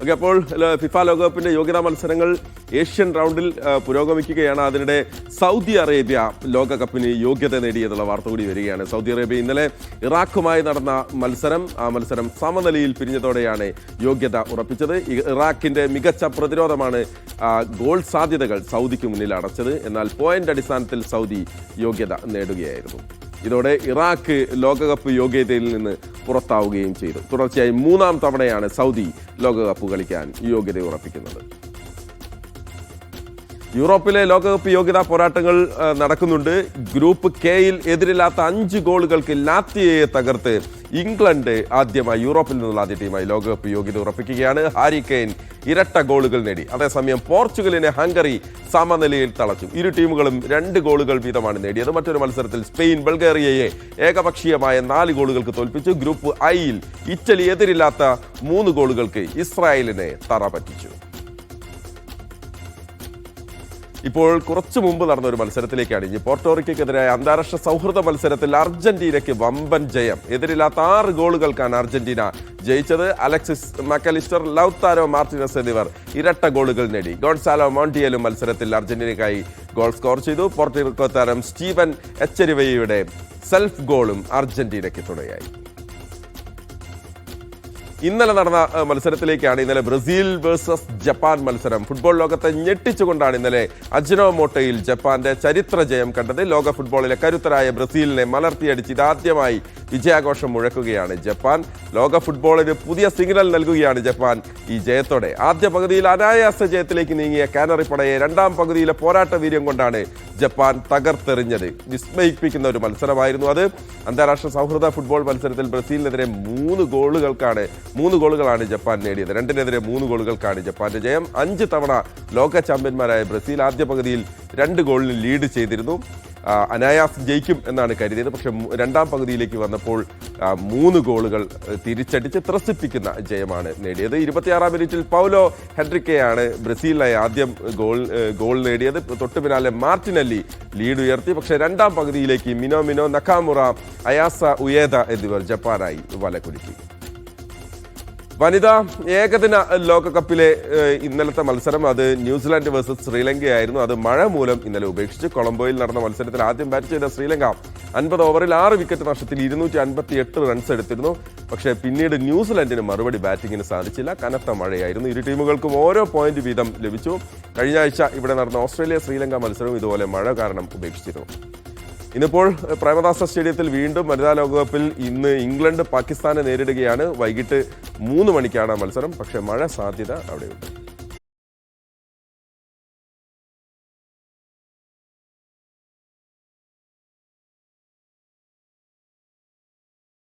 Okay അപ്പോൾ FIFA ലോകകപ്പിന്റെ യോഗ്യതാ മത്സരങ്ങൾ ഏഷ്യൻ റൗണ്ടിൽ പുരോഗമിക്കുകയാണ്. അതിനിടെ സൗദി അറേബ്യ ലോകകപ്പിന് യോഗ്യത നേടിയെന്നുള്ള വാർത്ത കൂടി വരികയാണ്. സൗദി അറേബ്യ ഇന്നലെ ഇറാഖുമായി നടന്ന മത്സരം ആ മത്സരം സമനിലയിൽ പിരിഞ്ഞതോടെയാണ് യോഗ്യത ഉറപ്പിച്ചത്. ഇറാഖിന്റെ മികച്ച പ്രതിരോധമാണ് ഗോൾ സാധ്യതകൾ സൗദിക്ക് മുന്നിൽ അടച്ചത്. എന്നാൽ പോയിന്റ് അടിസ്ഥാനത്തിൽ സൗദി യോഗ്യത നേടുകയായിരുന്നു. ഇതോടെ ഇറാഖ് ലോകകപ്പ് യോഗ്യതയിൽ നിന്ന് പുറത്താവുകയും ചെയ്തു. തുടർച്ചയായി മൂന്നാം തവണയാണ് സൗദി ലോകകപ്പ് കളിക്കാൻ യോഗ്യത ഉറപ്പിക്കുന്നത്. യൂറോപ്പിലെ ലോകകപ്പ് യോഗ്യതാ പോരാട്ടങ്ങൾ നടക്കുന്നുണ്ട്. ഗ്രൂപ്പ് കെയിൽ എതിരില്ലാത്ത അഞ്ച് ഗോളുകൾക്ക് ലാത്തിയയെ തകർത്ത് ഇംഗ്ലണ്ട് ആദ്യമായി യൂറോപ്പിൽ നിന്നുള്ള ആദ്യ ടീമായി ലോകകപ്പ് യോഗ്യത ഉറപ്പിക്കുകയാണ്. ഹാരി കെയിൻ ഇരട്ട ഗോളുകൾ നേടി. അതേസമയം പോർച്ചുഗലിനെ ഹംഗറി സമനിലയിൽ തളച്ചു. ഇരു ടീമുകളും രണ്ട് ഗോളുകൾ വീതമാണ് നേടിയത്. മറ്റൊരു മത്സരത്തിൽ സ്പെയിൻ ബൾഗേറിയയെ ഏകപക്ഷീയമായ നാല് ഗോളുകൾക്ക് തോൽപ്പിച്ചു. ഗ്രൂപ്പ് ഐയിൽ ഇറ്റലി എതിരില്ലാത്ത മൂന്ന് ഗോളുകൾക്ക് ഇസ്രായേലിനെ തറ പറ്റിച്ചു ഇപ്പോൾ കുറച്ചു മുമ്പ് നടന്ന ഒരു മത്സരത്തിലേക്കാണ് ഇനി. പോർട്ടോറിക്കെതിരായ അന്താരാഷ്ട്ര സൗഹൃദ മത്സരത്തിൽ അർജന്റീനയ്ക്ക് വമ്പൻ ജയം. എതിരില്ലാത്ത ആറ് ഗോളുകൾക്കാണ് അർജന്റീന ജയിച്ചത്. അലക്സിസ് മക്കലിസ്റ്റർ ലൗത്താരോ മാർട്ടിനസ് എന്നിവർ ഇരട്ട ഗോളുകൾ നേടി. ഗോൺസാലോ മോണ്ടിയലും മത്സരത്തിൽ അർജന്റീനയ്ക്കായി ഗോൾ സ്കോർ ചെയ്തു. പോർട്ടോറിക്കോ താരം സ്റ്റീവൻ എച്ചരിവയുടെ സെൽഫ് ഗോളും അർജന്റീനയ്ക്ക് തുണയായി. ഇന്നലെ നടന്ന മത്സരത്തിലേക്കാണ് ഇന്നലെ ബ്രസീൽ വേഴ്സസ് ജപ്പാൻ മത്സരം. ഫുട്ബോൾ ലോകത്തെ ഞെട്ടിച്ചുകൊണ്ടാണ് ഇന്നലെ അജ്നോമോട്ടയിൽ ജപ്പാന്റെ ചരിത്ര ജയം കണ്ടത്. ലോക ഫുട്ബോളിലെ കരുത്തരായ ബ്രസീലിനെ മലർത്തിയടിച്ച് ഇതാദ്യമായി വിജയാഘോഷം മുഴക്കുകയാണ് ജപ്പാൻ. ലോക ഫുട്ബോളിന് പുതിയ സിഗ്നൽ നൽകുകയാണ് ജപ്പാൻ ഈ ജയത്തോടെ. ആദ്യ പകുതിയിൽ അനായാസ ജയത്തിലേക്ക് നീങ്ങിയ കാനറി പടയെ രണ്ടാം പകുതിയിലെ പോരാട്ട വീര്യം കൊണ്ടാണ് ജപ്പാൻ തകർത്തെറിഞ്ഞത്. വിസ്മയിപ്പിക്കുന്ന ഒരു മത്സരമായിരുന്നു അത്. അന്താരാഷ്ട്ര സൗഹൃദ ഫുട്ബോൾ മത്സരത്തിൽ ബ്രസീലിനെതിരെ മൂന്ന് ഗോളുകൾക്കാണ് മൂന്ന് ഗോളുകളാണ് ജപ്പാൻ നേടിയത്. രണ്ടിനെതിരെ മൂന്ന് ഗോളുകൾക്കാണ് ജപ്പാന്റെ ജയം. അഞ്ച് തവണ ലോക ചാമ്പ്യന്മാരായ ബ്രസീൽ ആദ്യ പകുതിയിൽ രണ്ട് ഗോളിന് ലീഡ് ചെയ്തിരുന്നു. അനായാസം ജയിക്കും എന്നാണ് കരുതിയത്. പക്ഷെ രണ്ടാം പകുതിയിലേക്ക് വന്നപ്പോൾ മൂന്ന് ഗോളുകൾ തിരിച്ചടിച്ച് ത്രസിപ്പിക്കുന്ന ജയമാണ് നേടിയത്. ഇരുപത്തിയാറാം മിനിറ്റിൽ പൗലോ ഹെൻറിക്കയാണ് ബ്രസീലിനായി ആദ്യം ഗോൾ ഗോൾ നേടിയത്. തൊട്ടു പിന്നാലെ മാർട്ടിനല്ലി ലീഡ് ഉയർത്തി. പക്ഷെ രണ്ടാം പകുതിയിലേക്ക് മിനോ മിനോ നക്കാമുറ അയാസ ഉയേദ എന്നിവർ ജപ്പാനായി വലകുലുക്കി വനിതാ ഏകദിന ലോകകപ്പിലെ ഇന്നലത്തെ മത്സരം അത് ന്യൂസിലാൻഡ് വേഴ്സസ് ശ്രീലങ്കയായിരുന്നു. അത് മഴ മൂലം ഇന്നലെ ഉപേക്ഷിച്ച് കൊളംബോയിൽ നടന്ന മത്സരത്തിൽ ആദ്യം ബാറ്റ് ചെയ്ത ശ്രീലങ്ക അൻപത് ഓവറിൽ ആറ് വിക്കറ്റ് നഷ്ടത്തിൽ ഇരുന്നൂറ്റി അൻപത്തി എട്ട് റൺസ് എടുത്തിരുന്നു. പക്ഷേ പിന്നീട് ന്യൂസിലാൻഡിന് മറുപടി ബാറ്റിങ്ങിന് സാധിച്ചില്ല. കനത്ത മഴയായിരുന്നു. ഇരു ടീമുകൾക്കും ഓരോ പോയിന്റ് വീതം ലഭിച്ചു. കഴിഞ്ഞ ആഴ്ച ഇവിടെ നടന്ന ഓസ്ട്രേലിയ ശ്രീലങ്ക മത്സരവും ഇതുപോലെ മഴ കാരണം ഉപേക്ഷിച്ചിരുന്നു. ഇന്നിപ്പോൾ പ്രേമദാസ സ്റ്റേഡിയത്തിൽ വീണ്ടും വനിതാ ലോകകപ്പിൽ ഇന്ന് ഇംഗ്ലണ്ട് പാകിസ്ഥാനെ നേരിടുകയാണ്. വൈകിട്ട് മൂന്ന് മണിക്കാണ് മത്സരം. പക്ഷേ മഴ സാധ്യത അവിടെയുണ്ട്.